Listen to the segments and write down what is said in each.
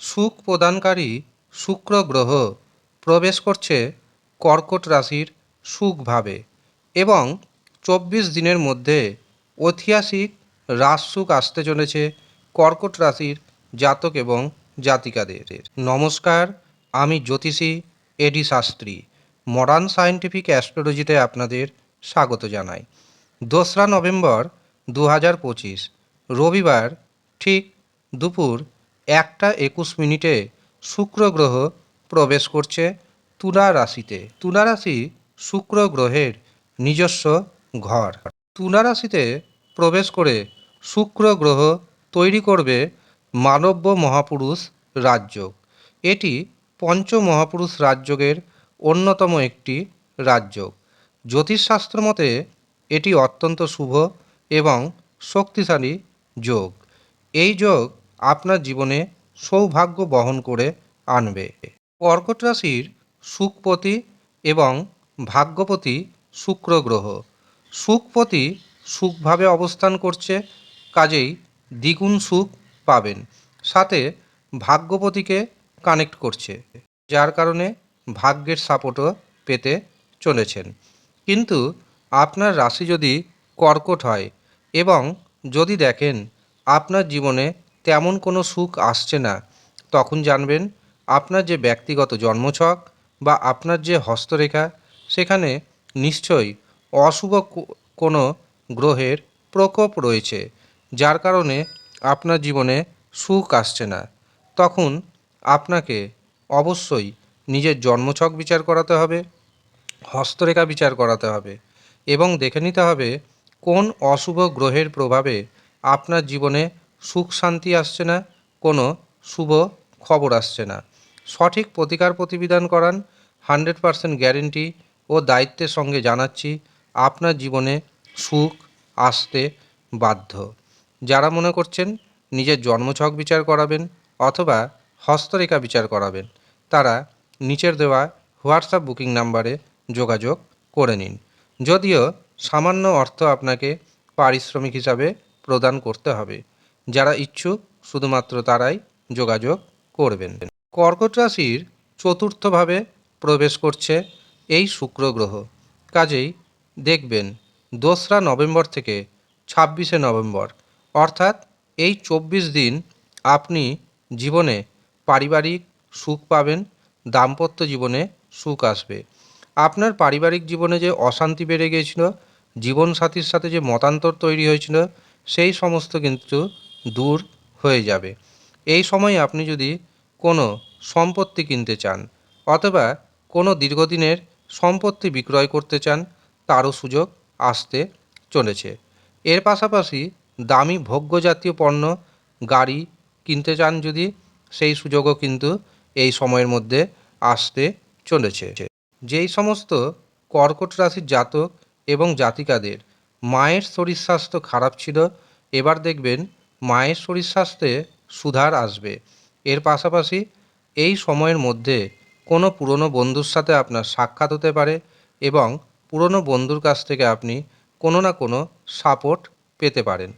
সুখ প্রদানকারী শুক্র গ্রহ প্রবেশ করছে কর্কট রাশির সুখভাবে এবং চব্বিশ দিনের মধ্যে ঐতিহাসিক রাজ সুখ আসতে চলেছে কর্কট রাশির জাতক এবং জাতিকাদের। নমস্কার, আমি জ্যোতিষী এডি শাস্ত্রী মডার্ন সায়েন্টিফিক অ্যাস্ট্রোলজিতে আপনাদের স্বাগত জানাই। দোসরা নভেম্বর দু হাজার পঁচিশ, রবিবার ঠিক দুপুর একটা একুশ মিনিটে শুক্র গ্রহ প্রবেশ করছে তুলা রাশিতে। তুলা রাশি শুক্র গ্রহের নিজস্ব ঘর। তুলা রাশিতে প্রবেশ করে শুক্র গ্রহ তৈরি করবে মানব্য মহাপুরুষ রাজযোগ। এটি পঞ্চ মহাপুরুষ রাজযোগের অন্যতম একটি রাজযোগ। জ্যোতিষশাস্ত্র মতে এটি অত্যন্ত শুভ এবং শক্তিশালী যোগ। এই যোগ আপনার জীবনে সৌভাগ্য বহন করে আনবে। কর্কট রাশির সুখপতি এবং ভাগ্যপতি শুক্র গ্রহ। সুখপতি সুখভাবে অবস্থান করছে, কাজেই দ্বিগুণ সুখ পাবেন। সাথে ভাগ্যপতিকে কানেক্ট করছে, যার কারণে ভাগ্যের সাপোর্টও পেতে চলেছেন। কিন্তু আপনার রাশি যদি কর্কট হয় এবং যদি দেখেন আপনার জীবনে তেমন কোনো সুখ আসছে না। তখন জানবেন, আপনার যে ব্যক্তিগত জন্মছক বা আপনার যে হস্তরেখা, সেখানে নিশ্চয়ই অশুভ কোনো গ্রহের প্রকোপ রয়েছে, যার কারণে আপনার জীবনে সুখ আসছে না। তখন আপনাকে অবশ্যই নিজের জন্মছক বিচার করাতে হবে, হস্তরেখা বিচার করাতে হবে এবং দেখে নিতে হবে কোন অশুভ গ্রহের প্রভাবে আপনার জীবনে সুখ শান্তি আসছে না, কোনো শুভ খবর আসছে না। সঠিক প্রতিকার প্রতিবিধান করান, হান্ড্রেড পারসেন্ট গ্যারেন্টি ও দায়িত্বের সঙ্গে জানাচ্ছি, আপনার জীবনে সুখ আসতে বাধ্য। যারা মনে করছেন নিজের জন্মছক বিচার করাবেন অথবা হস্তরেখা বিচার করাবেন, তারা নিচের দেওয়া হোয়াটসঅ্যাপ বুকিং নাম্বারে যোগাযোগ করে নিন। যদিও সামান্য অর্থ আপনাকে পারিশ্রমিক হিসাবে প্রদান করতে হবে। যারা ইচ্ছুক, শুধুমাত্র তারাই যোগাযোগ করবেন। কর্কট রাশির চতুর্থভাবে প্রবেশ করছে এই শুক্র গ্রহ। কাজেই দেখবেন দোসরা নভেম্বর থেকে ছাব্বিশে নভেম্বর, অর্থাৎ এই চব্বিশ দিন আপনি জীবনে পারিবারিক সুখ পাবেন, দাম্পত্য জীবনে সুখ আসবে। আপনার পারিবারিক জীবনে যে অশান্তি বেড়ে গিয়েছিল, জীবনসাথীর সাথে যে মতান্তর তৈরি হয়েছিল, সেই সমস্ত কিন্তু দূর হয়ে যাবে। এই সময় আপনি যদি কোনো সম্পত্তি কিনতে চান অথবা কোনো দীর্ঘদিনের সম্পত্তি বিক্রয় করতে চান, তারও সুযোগ আসতে চলেছে। এর পাশাপাশি দামি ভোগ্য জাতীয় পণ্য, গাড়ি কিনতে চান যদি, সেই সুযোগও কিন্তু এই সময়ের মধ্যে আসতে চলেছে। যেই সমস্ত কর্কট রাশির জাতক এবং জাতিকাদের মায়ের শরীর স্বাস্থ্য খারাপ ছিল, এবার দেখবেন মায়ের শরীর স্বাস্থ্যে সুধার আসবে। এর পাশাপাশি এই সময়ের মধ্যে কোনো পুরনো বন্ধুর সাথে আপনার সাক্ষাৎ হতে পারে এবং পুরনো বন্ধুর কাছ থেকে আপনি কোনো না কোনো সাপোর্ট পেতে পারেন।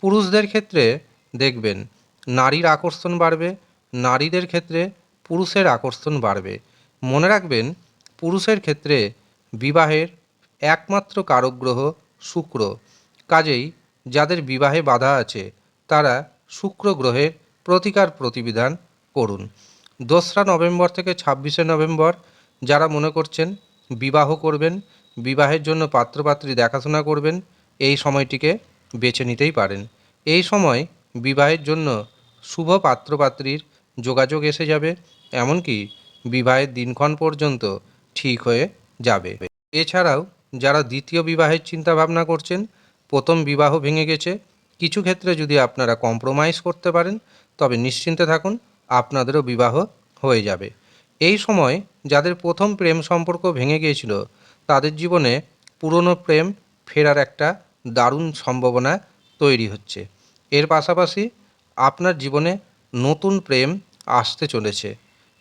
পুরুষদের ক্ষেত্রে দেখবেন, নারীর আকর্ষণ বাড়বে, নারীদের ক্ষেত্রে পুরুষের আকর্ষণ বাড়বে। মনে রাখবেন, পুরুষের ক্ষেত্রে বিবাহের একমাত্র কারক গ্রহ শুক্র। কাজেই যাদের বিবাহে বাধা আছে তারা শুক্র গ্রহের প্রতিকার প্রতিবিধান করুন। দোসরা নভেম্বর থেকে ছাব্বিশে নভেম্বর যারা মনে করছেন বিবাহ করবেন, বিবাহের জন্য পাত্রপাত্রী দেখাশোনা করবেন, এই সময়টিকে বেছে নিতেই পারেন। এই সময় বিবাহের জন্য শুভ পাত্রপাত্রীর যোগাযোগ এসে যাবে, এমনকি বিবাহের দিনক্ষণ পর্যন্ত ঠিক হয়ে যাবে। এছাড়াও যারা দ্বিতীয় বিবাহের চিন্তা ভাবনা করছেন, প্রথম বিবাহ ভেঙে গেছে কিছু ক্ষেত্রে যদি আপনারা কম্প্রোমাইজ করতে পারেন, তবে নিশ্চিন্তে থাকুন, আপনাদেরও বিবাহ হয়ে যাবে। এই সময় যাদের প্রথম প্রেম সম্পর্ক ভেঙে গিয়েছিল, তাদের জীবনে পুরনো প্রেম ফেরার একটা দারুণ সম্ভাবনা তৈরি হচ্ছে। এর পাশাপাশি আপনার জীবনে নতুন প্রেম আসতে চলেছে।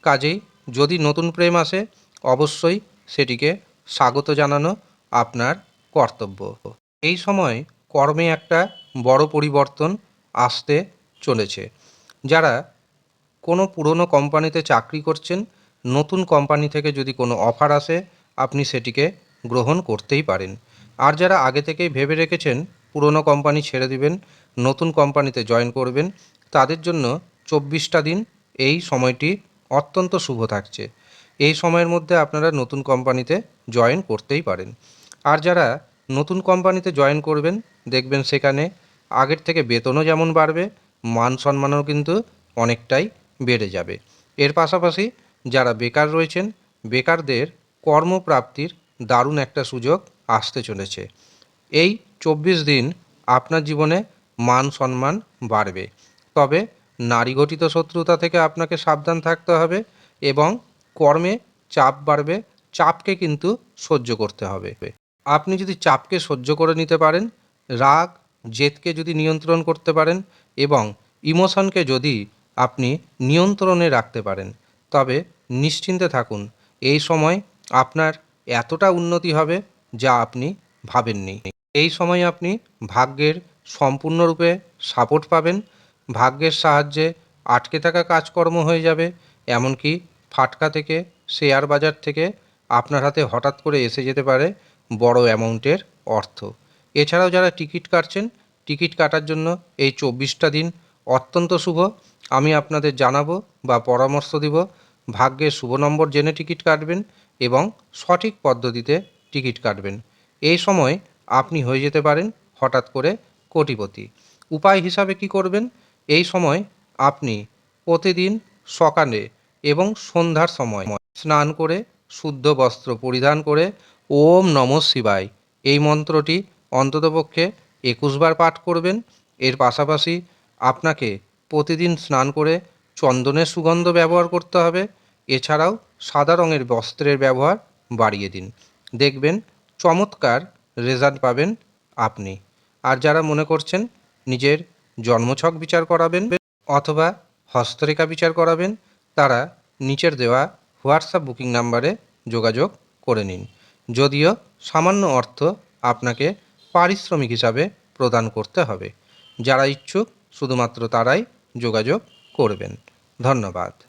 কাজেই যদি নতুন প্রেম আসে, অবশ্যই সেটিকে স্বাগত জানানো আপনার কর্তব্য। এই সময় কর্মে একটা বড় পরিবর্তন আসতে চলেছে। যারা কোনো পুরনো কোম্পানিতে চাকরি করছেন, নতুন কোম্পানি থেকে যদি কোনো অফার আসে, আপনি সেটিকে গ্রহণ করতেই পারেন। আর যারা আগে থেকেই ভেবে রেখেছেন, পুরনো কোম্পানি ছেড়ে দিবেন, নতুন কোম্পানিতে জয়েন করবেন, তাদের জন্য চব্বিশটা দিন এই সময়টি অত্যন্ত শুভ থাকছে। এই সময়ের মধ্যে আপনারা নতুন কোম্পানিতে জয়েন করতেই পারেন। আর যারা নতুন কোম্পানিতে জয়েন করবেন, দেখবেন সেখানে আগের থেকে বেতনও যেমন বাড়বে, মান সম্মানও কিন্তু অনেকটাই বেড়ে যাবে। এর পাশাপাশি যারা বেকার রয়েছেন, বেকারদের কর্মপ্রাপ্তির দারুণ একটা সুযোগ আসতে চলেছে। এই চব্বিশ দিন আপনার জীবনে মান সম্মান বাড়বে। তবে নারী গঠিত শত্রুতা থেকে আপনাকে সাবধান থাকতে হবে এবং কর্মে চাপ বাড়বে, চাপকে কিন্তু সহ্য করতে হবে। আপনি যদি চাপকে সহ্য করে নিতে পারেন, রাগ জেদকে যদি নিয়ন্ত্রণ করতে পারেন এবং ইমোশনকে যদি আপনি নিয়ন্ত্রণে রাখতে পারেন, তবে নিশ্চিন্তে থাকুন। এই সময় আপনার এতটা উন্নতি হবে যা আপনি ভাবেননি। এই সময় আপনি ভাগ্যের সম্পূর্ণরূপে সাপোর্ট পাবেন। ভাগ্যের সাহায্যে আটকে থাকা কাজকর্ম হয়ে যাবে। এমনকি ফাটকা থেকে শেয়ার বাজার থেকে আপনার হাতে হঠাৎ করে এসে যেতে পারে বড় অ্যামাউন্টের অর্থ। এছাড়াও যারা টিকিট কাটছেন, টিকিট কাটার জন্য এই চব্বিশটা দিন অত্যন্ত শুভ। আমি আপনাদের জানাব বা পরামর্শ দিব ভাগ্যের শুভ নম্বর জেনে টিকিট কাটবেন এবং সঠিক পদ্ধতিতে টিকিট কাটবেন। এই সময় আপনি হয়ে যেতে পারেন হঠাৎ করে কোটিপতি। উপায় হিসাবে কি করবেন? এই সময় আপনি প্রতিদিন সকালে এবং সন্ধ্যার সময় স্নান করে, শুদ্ধ বস্ত্র পরিধান করে, ওম নম শিবায় এই মন্ত্রটি অন্ততপক্ষে একুশবার পাঠ করবেন। এর পাশাপাশি আপনাকে প্রতিদিন স্নান করে চন্দনের সুগন্ধ ব্যবহার করতে হবে। এছাড়াও সাদা রঙের বস্ত্রের ব্যবহার বাড়িয়ে দিন। দেখবেন চমৎকার রেজাল্ট পাবেন আপনি। আর যারা মনে করছেন নিজের জন্মছক বিচার করাবেন অথবা হস্তরেখা বিচার করাবেন, তারা নিচের দেওয়া হোয়াটসঅ্যাপ বুকিং নাম্বারে যোগাযোগ করে নিন। যদিও সামান্য অর্থ আপনাকে পারিশ্রমিক হিসাবে প্রদান করতে হবে। যারা ইচ্ছুক শুধুমাত্র তারাই যোগাযোগ করবেন। ধন্যবাদ।